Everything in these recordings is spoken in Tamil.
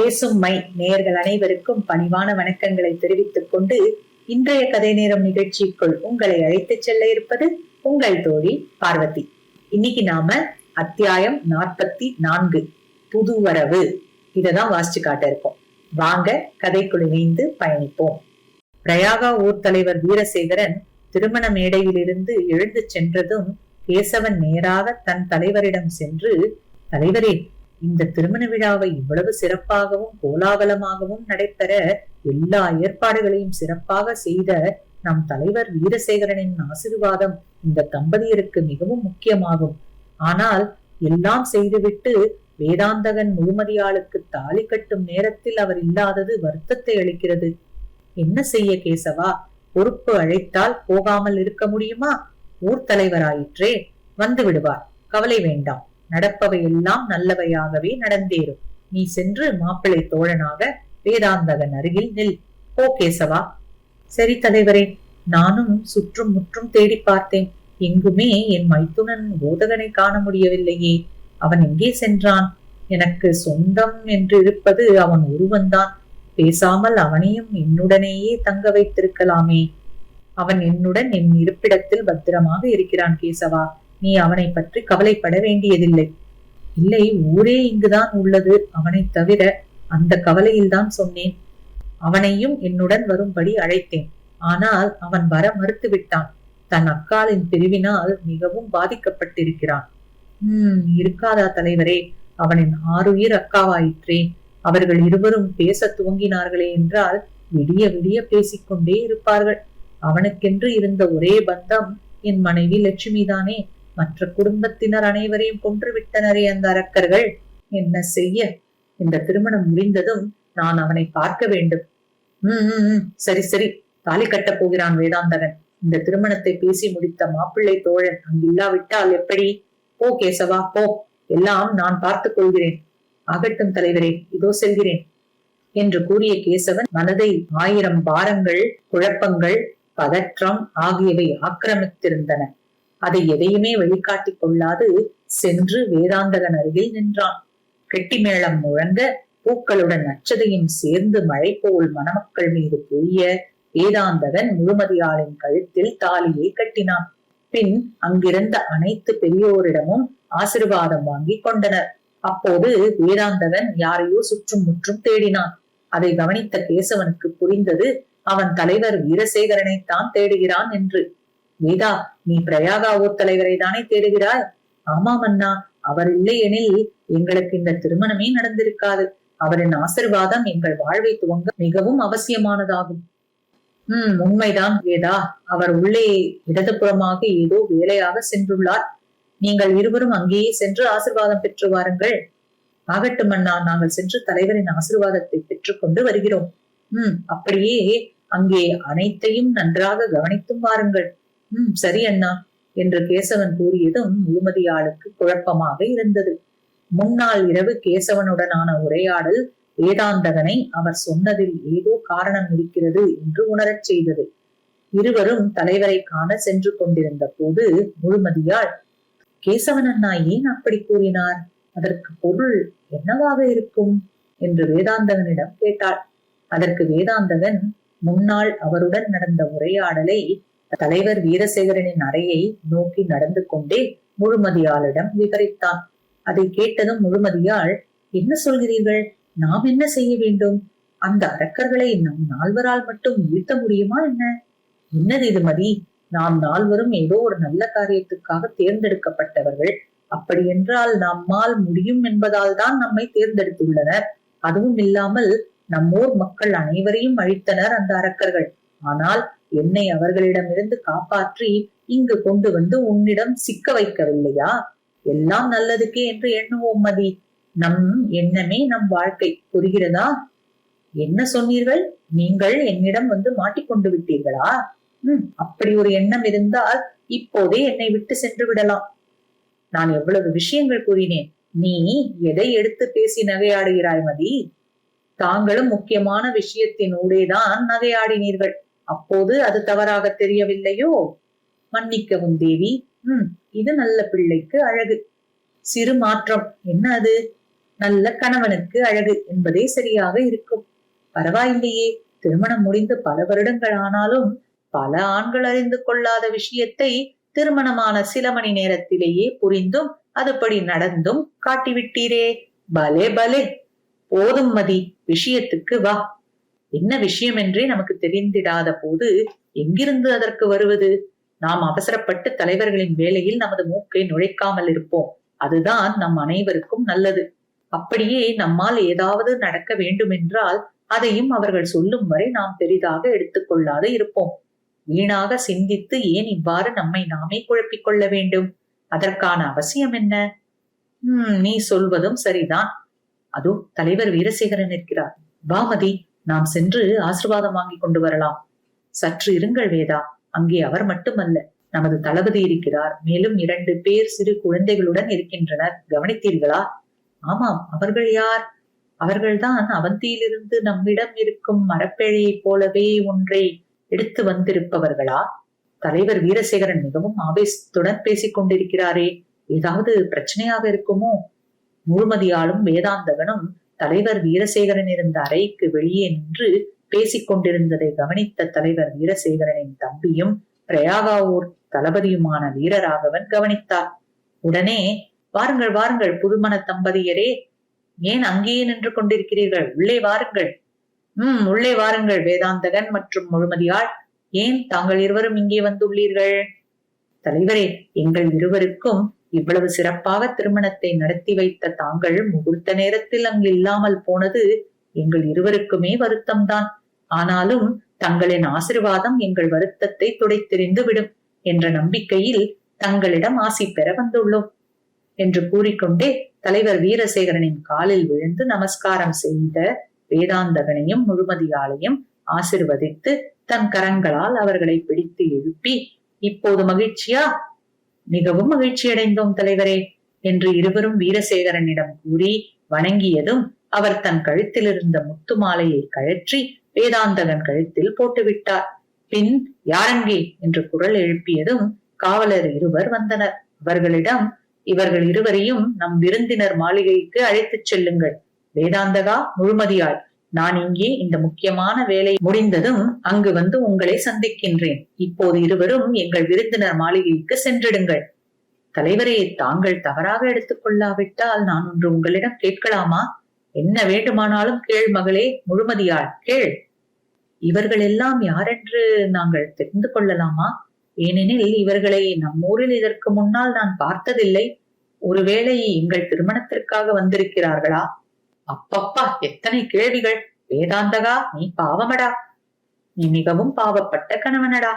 பேசும் மை நேயர்கள் அனைவருக்கும் பணிவான வணக்கங்களை தெரிவித்துக் கொண்டு இன்றைய கதை நேரம் நிகழ்ச்சிக்குள் உங்களை அழைத்துச் செல்ல இருப்பது உங்கள் தோழி பார்வதி. இன்னைக்கு நாம அத்தியாயம் நாற்பத்தி நான்கு புதுவரவு இததான் வாசிச்சு காட்ட இருக்கோம். வாங்க கதைக்குள் இணைந்து பயணிப்போம். பிரயாகா ஊர் தலைவர் வீரசேகரன் திருமண மேடையிலிருந்து எழுந்து சென்றதும் கேசவன் நேராக தன் தலைவரிடம் சென்று தலைவரே இந்த திருமண விழாவை இவ்வளவு சிறப்பாகவும் கோலாகலமாகவும் நடைபெற எல்லா ஏற்பாடுகளையும் சிறப்பாக செய்த நம் தலைவர் வீரசேகரனின் ஆசீர்வாதம் இந்த தம்பதியருக்கு மிகவும் முக்கியமாகும். ஆனால் எல்லாம் செய்துவிட்டு வேதாந்தகன் முழுமதியாளுக்கு தாலி கட்டும் நேரத்தில் அவர் இல்லாதது வருத்தத்தை அளிக்கிறது. என்ன செய்ய கேசவா? பொறுப்பு அழைத்தால் போகாமல் இருக்க முடியுமா? ஊர் தலைவராயிற்றே வந்து விடுவார். கவலை வேண்டாம். நடப்பவை எல்லாம் நல்லவையாகவே நடந்தேறும். நீ சென்று மாப்பிள்ளை தோழனாக வேதாந்தகன் அருகில் நில். ஓ கேசவா. சரி தலைவரே நானும் சுற்றும் முற்றும் தேடி பார்த்தேன். எங்குமே என் மைத்துனன் போதகனை காண முடியவில்லையே. அவன் எங்கே சென்றான்? எனக்கு சொந்தம் என்று இருப்பது அவன் ஒருவன்தான். பேசாமல் அவனையும் என்னுடனேயே தங்க வைத்திருக்கலாமே. அவன் என்னுடன் என் இருப்பிடத்தில் பத்திரமாக இருக்கிறான் கேசவா. நீ அவனை பற்றி கவலைப்பட வேண்டியதில்லை. இல்லை ஊரே இங்குதான் உள்ளது. அவனை தவிர அந்த கவலையில்தான் சொன்னேன். அவனையும் என்னுடன் வரும்படி அழைத்தேன். ஆனால் அவன் வர மறுத்துவிட்டான். தன் அக்காலின் பிரிவினால் மிகவும் பாதிக்கப்பட்டிருக்கிறான். உம் இருக்காதா தலைவரே? அவனின் ஆறுயிர் அக்காவாயிற்றே அவர்கள் இருவரும் பேச துவங்கினார்களே என்றால் விடிய விடிய பேசிக்கொண்டே இருப்பார்கள். அவனுக்கென்று இருந்த ஒரே பந்தம் என் மனைவி லட்சுமி தானே மற்ற குடும்பத்தினர் அனைவரையும் கொன்று விட்டனரே அந்த அரக்கர்கள். என்ன செய்ய? இந்த திருமணம் முடிந்ததும் நான் அவனை பார்க்க வேண்டும். உம் உம் சரி சரி. தாலி கட்டப் போகிறான் வேதாந்தகன். இந்த திருமணத்தை பேசி முடித்த மாப்பிள்ளை தோழன் அங்கில்லாவிட்டால் எப்படி? போ கேசவா போ. எல்லாம் நான் பார்த்துக் கொள்கிறேன். ஆகட்டும் தலைவரே இதோ செல்கிறேன். என்று கூறிய கேசவன் மனதை ஆயிரம் பாரங்கள் குழப்பங்கள் பதற்றம் ஆகியவை ஆக்கிரமித்திருந்தன. அதை எதையுமே வெளிக்காட்டிக் கொள்ளாது சென்று வேதாந்தகன் அருகில் நின்றான். கெட்டி மேளம் முழங்க பூக்களுடன் நச்சதையும் சேர்ந்து மழை போல் மணமக்கள் மீது பொழிய வேதாந்தகன் முழுமதியாளின் கழுத்தில் தாலியை கட்டினான். பின் அங்கிருந்த அனைத்து பெரியோரிடமும் ஆசிர்வாதம் வாங்கி கொண்டனர். அப்போது வேதாந்தகன் யாரையோ சுற்றும் முற்றும் தேடினான். அதை கவனித்த கேசவனுக்கு புரிந்தது அவன் தலைவர் வீரசேகரனை தான் தேடுகிறான் என்று. வேதா நீ பிரயாகா ஊர் தலைவரை தானே தேடுகிறாய்? ஆமாம் அண்ணா அவர் இல்லையெனில் எங்களுக்கு இந்த திருமணமே நடந்திருக்காது. அவரின் ஆசிர்வாதம் எங்கள் வாழ்வை துவங்க மிகவும் அவசியமானதாகும். உம் உண்மைதான் வேதா. அவர் உள்ளே இடதுபுறமாக ஏதோ வேலையாக சென்றுள்ளார். நீங்கள் இருவரும் அங்கேயே சென்று ஆசிர்வாதம் பெற்று வாருங்கள். ஆகட்டும் அண்ணா நாங்கள் சென்று தலைவரின் ஆசிர்வாதத்தை பெற்றுக்கொண்டு வருகிறோம். உம் அப்படியே அங்கே அனைத்தையும் நன்றாக கவனித்தும் வாருங்கள். உம் சரி அண்ணா என்று கேசவன் கூறியதும் முழுமதியாளுக்கு குழப்பமாக இருந்தது. முன்னாள் இரவு கேசவனுடனான உரையாடல் வேதாந்தகனை அவர் சொன்னதில் ஏதோ காரணம் இருக்கிறது என்று உணரச் செய்தது. இருவரும் தலைவரை காண சென்று கொண்டிருந்த போது முழுமதியாள் கேசவன் அண்ணா ஏன் அப்படி கூறினார்? அதற்கு பொருள் என்னவாக இருக்கும்? என்று வேதாந்தகனிடம் கேட்டாள். அதற்கு வேதாந்தகன் முன்னால் அவருடன் நடந்த உரையாடலை தலைவர் வீரசேகரனின் அறையை நோக்கி நடந்து கொண்டே முழுமதியாளிடம் விவரித்தான். அதை கேட்டதும் முழுமதியாள் என்ன சொல்கிறீர்கள்? நாம் என்ன செய்ய வேண்டும்? அந்த அரக்கர்களை நம் நால்வரால் மட்டும் வீழ்த்த முடியுமா என்ன? என்னது இது மதி? நாம் நால்வரும் ஏதோ ஒரு நல்ல காரியத்துக்காக தேர்ந்தெடுக்கப்பட்டவர்கள். அப்படி என்றால் நம்மால் முடியும் என்பதால் தான் நம்மை தேர்ந்தெடுத்துள்ளனர். அதுவும் இல்லாமல் நம்மூர் மக்கள் அனைவரையும் அழித்தனர் அந்த அரக்கர்கள். ஆனால் என்னை அவர்களிடமிருந்து காப்பாற்றி இங்கு கொண்டு வந்து உன்னிடம் சிக்க வைக்கவில்லையா? எல்லாம் நல்லதுக்கே என்று எண்ணுவோம் மதி. நம் எண்ணமே நம் வாழ்க்கை. புரிகிறதா? என்ன சொன்னீர்கள்? நீங்கள் என்னிடம் வந்து மாட்டிக்கொண்டு விட்டீர்களா? உம் அப்படி ஒரு எண்ணம் இருந்தால் இப்போதே என்னை விட்டு சென்று விடலாம். நான் எவ்வளவு விஷயங்கள் கூறினேன். நீ எதை எடுத்து பேசி நகையாடுகிறாய் மதி? தாங்களும் முக்கியமான விஷயத்தின் ஊடேதான் நகையாடினீர்கள். அப்போது அது தவறாக தெரியவில்லையோ? மன்னிக்கவும் தேவி. உம் இது நல்ல பிள்ளைக்கு அழகு. சிறு மாற்றம். என்ன அது? நல்ல கணவனுக்கு அழகு என்பதே சரியாக இருக்கும். பரவாயில்லையே. திருமணம் முடிந்து பல வருடங்கள் ஆனாலும் பல ஆண்கள் அறிந்து கொள்ளாத விஷயத்தை திருமணமான சில மணி நேரத்திலேயே புரிந்தும் அதுபடி நடந்தும் காட்டிவிட்டீரே. பலே பலே. போதும் மதி. விஷயத்துக்கு வா. என்ன விஷயம் என்றே நமக்கு தெரிந்திடாத போது எங்கிருந்து அதற்கு வருவது? நாம் அவசரப்பட்டு தலைவர்களின் வேலையில் நமது மூக்கை நுழைக்காமல் இருப்போம். அதுதான் நம் அனைவருக்கும் நல்லது. அப்படியே நம்மால் ஏதாவது நடக்க வேண்டுமென்றால் அதையும் அவர்கள் சொல்லும் வரை நாம் பெரிதாக எடுத்துக்கொள்ளாது இருப்போம். வீணாக சிந்தித்து ஏன் இவ்வாறு நம்மை நாமே குழப்பிக் கொள்ள வேண்டும்? அதற்கான அவசியம் என்ன? ஹம் நீ சொல்வதும் சரிதான். அதோ தலைவர் வீரசேகரன் இருக்கிறார் வாமதி நாம் சென்று ஆசிர்வாதம் வாங்கி கொண்டு வரலாம். சற்று இருங்கள் வேதா அங்கே அவர் மட்டுமல்ல நமது தளபதி இருக்கிறார். மேலும் இரண்டு பேர் சிறு குழந்தைகளுடன் இருக்கின்றனர். கவனித்தீர்களா? ஆமாம் அவர்கள் யார்? அவர்கள்தான் அவந்தியிலிருந்து நம்மிடம் இருக்கும் மரப்பேழையைப் போலவே ஒன்றை எடுத்து வந்திருப்பவர்களா? தலைவர் வீரசேகரன் மிகவும் ஆவேசத்துடன் பேசிக் கொண்டிருக்கிறாரே. ஏதாவது பிரச்சனையாக இருக்குமோ? முழுமதியாலும் வேதாந்தகனும் தலைவர் வீரசேகரன் இருந்த அறைக்கு வெளியே நின்று பேசிக் கொண்டிருந்ததை கவனித்த தலைவர் வீரசேகரனின் தம்பியும் பிரயாகாவூர் தளபதியுமான வீரராகவன் கவனித்தார். உடனே வாருங்கள் வாருங்கள் புதுமண தம்பதியரே. ஏன் அங்கேயே நின்று கொண்டிருக்கிறீர்கள்? உள்ளே வாருங்கள். உம் உள்ளே வாருங்கள் வேதாந்தகன் மற்றும் முழுமதியாள். ஏன் தாங்கள் இருவரும் இங்கே வந்துள்ளீர்கள்? தலைவரே எங்கள் இருவருக்கும் இவ்வளவு சிறப்பாக திருமணத்தை நடத்தி வைத்த தாங்கள் முகூர்த்த நேரத்தில் அங்கு இல்லாமல் போனது எங்கள் இருவருக்குமே வருத்தம்தான். ஆனாலும் தங்களின் ஆசிர்வாதம் எங்கள் வருத்தத்தை துடைத்தெறிந்து விடும் என்ற நம்பிக்கையில் தங்களிடம் ஆசி பெற வந்துள்ளோம் என்று கூறிக்கொண்டே தலைவர் வீரசேகரனின் காலில் விழுந்து நமஸ்காரம் செய்த வேதாந்தகனையும் முழுமதியாளையும் ஆசிர்வதித்து தன் கரங்களால் அவர்களை பிடித்து எழுப்பி இப்போது மகிழ்ச்சியா? மிகவும் மகிழ்ச்சி அடைந்தோம் தலைவரே என்று இருவரும் வீரசேகரனிடம் கூறி வணங்கியதும் அவர் தன் கழுத்தில் இருந்த முத்து மாலையை கழற்றி வேதாந்தகன் கழுத்தில் போட்டுவிட்டார். பின் யாரங்கே என்று குரல் எழுப்பியதும் காவலர் இருவர் வந்தனர். அவர்களிடம் இவர்கள் இருவரையும் நம் விருந்தினர் மாளிகைக்கு அழைத்துச் செல்லுங்கள். வேதாந்தகா முழுமதியாள் நான் இங்கே இந்த முக்கியமான வேலை முடிந்ததும் அங்கு வந்து உங்களை சந்திக்கின்றேன். இப்போது இருவரும் எங்கள் விருந்தினர் மாளிகைக்கு சென்றிடுங்கள். தலைவரே தாங்கள் தவறாக எடுத்துக் கொள்ளாவிட்டால் நான் ஒன்று உங்களிடம் கேட்கலாமா? என்ன வேண்டுமானாலும் கேள் மகளே முழுமதியாள் கேள். இவர்கள் எல்லாம் யாரென்று நாங்கள் தெரிந்து கொள்ளலாமா? ஏனெனில் இவர்களை நம்மூரில் இதற்கு முன்னால் நான் பார்த்ததில்லை. ஒருவேளை எங்கள் திருமணத்திற்காக வந்திருக்கிறார்களா? அப்பப்பா எத்தனை கேள்விகள்? வேதாந்தகா நீ பாவமடா. நீ மிகவும் பாவப்பட்ட கணவனடா.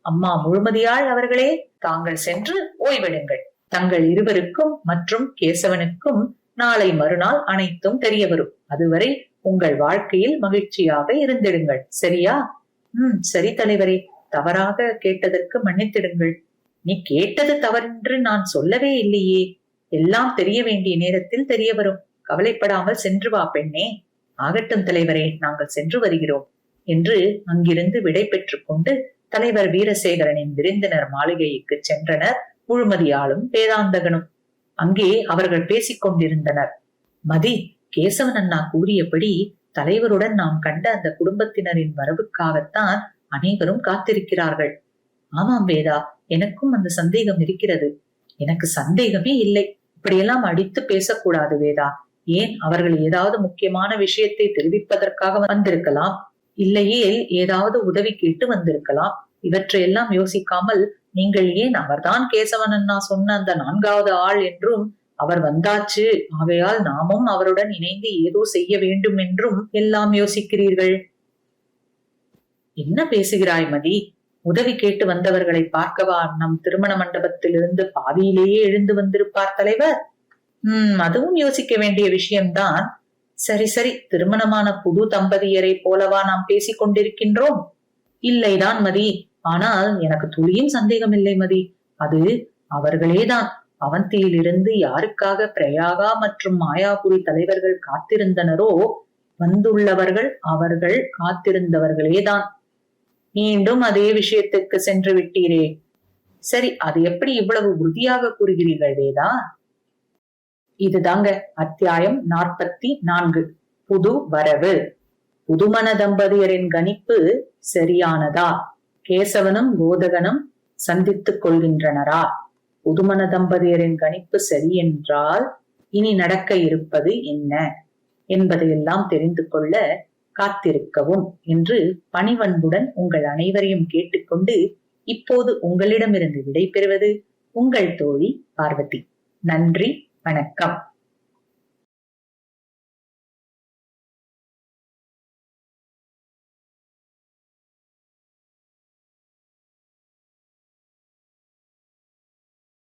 அம்மா முழுமதியாள் அவர்களே தாங்கள் சென்று ஓய்வெடுங்கள். தங்கள் இருவருக்கும் மற்றும் கேசவனுக்கும் நாளை மறுநாள் அனைத்தும் தெரிய வரும் அதுவரை உங்கள் வாழ்க்கையில் மகிழ்ச்சியாக இருந்திடுங்கள். சரியா? உம் சரி தலைவரே. தவறாக கேட்டதற்கு மன்னித்திடுங்கள். நீ கேட்டது தவறென்று நான் சொல்லவே இல்லையே. எல்லாம் தெரிய வேண்டிய நேரத்தில் தெரிய வரும் கவலைப்படாமல் சென்று வா பெண்ணே. ஆகட்டும் தலைவரே நாங்கள் சென்று வருகிறோம். என்று அங்கிருந்து விடை பெற்றுக் கொண்டு தலைவர் வீரசேகரனின் விருந்தினர் மாளிகைக்கு சென்றனர் முழுமதியாலும் வேதாந்தகனும். அங்கே அவர்கள் பேசிக் கொண்டிருந்தனர். மதி கேசவன் அண்ணா கூறியபடி தலைவருடன் நாம் கண்ட அந்த குடும்பத்தினரின் வரவுக்காகத்தான் அனைவரும் காத்திருக்கிறார்கள். ஆமாம் வேதா எனக்கும் அந்த சந்தேகம் இருக்கிறது. எனக்கு சந்தேகமே இல்லை. இப்படியெல்லாம் அடித்து பேசக்கூடாது வேதா. ஏன் அவர்கள் ஏதாவது முக்கியமான விஷயத்தை தெரிவிப்பதற்காக வந்திருக்கலாம்? இல்லையே ஏதாவது உதவி கேட்டு வந்திருக்கலாம். இவற்றையெல்லாம் யோசிக்காமல் நீங்கள் ஏன் அவர்தான் கேசவன் அண்ணா சொன்ன அந்த நான்காவது ஆள் என்றும் அவர் வந்தாச்சு ஆகையால் நாமும் அவருடன் இணைந்து ஏதோ செய்ய வேண்டும் என்றும் எல்லாம் யோசிக்கிறீர்கள்? என்ன பேசுகிறாய் மதி? உதவி கேட்டு வந்தவர்களை பார்க்கவா? நம் திருமண மண்டபத்திலிருந்து பாதியிலேயே எழுந்து வந்திருப்பார் தலைவர். உம் அதுவும் யோசிக்க வேண்டிய விஷயம்தான். சரி சரி திருமணமான புது தம்பதியரை போலவா நாம் பேசிக் கொண்டிருக்கின்றோம்? இல்லைதான் மதி. ஆனால் எனக்கு துளியும் சந்தேகம் இல்லை மதி. அது அவர்களேதான். அவந்தியிலிருந்து யாருக்காக பிரயாகா மற்றும் மாயாபுரி தலைவர்கள் காத்திருந்தனரோ வந்துள்ளவர்கள் அவர்கள் காத்திருந்தவர்களேதான். மீண்டும் அதே விஷயத்துக்கு சென்று விட்டீரே. சரி அது எப்படி இவ்வளவு உறுதியாக கூறுகிறீர்கள் வேதா? இதுதாங்க அத்தியாயம் நாற்பத்தி நான்கு. புது வரவு. புதுமண தம்பதியரின் கணிப்பு சரியானதா? கேசவனும் கோதகனும் சந்தித்துக் கொள்கின்றனரா? புதுமண தம்பதியரின் கணிப்பு சரி என்றால் இனி நடக்க இருப்பது என்ன? என்பதையெல்லாம் தெரிந்து கொள்ள காத்திருக்கவும் என்று பணிவன்புடன் உங்கள் அனைவரையும் கேட்டுக்கொண்டு இப்போது உங்களிடமிருந்து விடைபெறுவது உங்கள் தோழி பார்வதி. நன்றி வணக்கம்.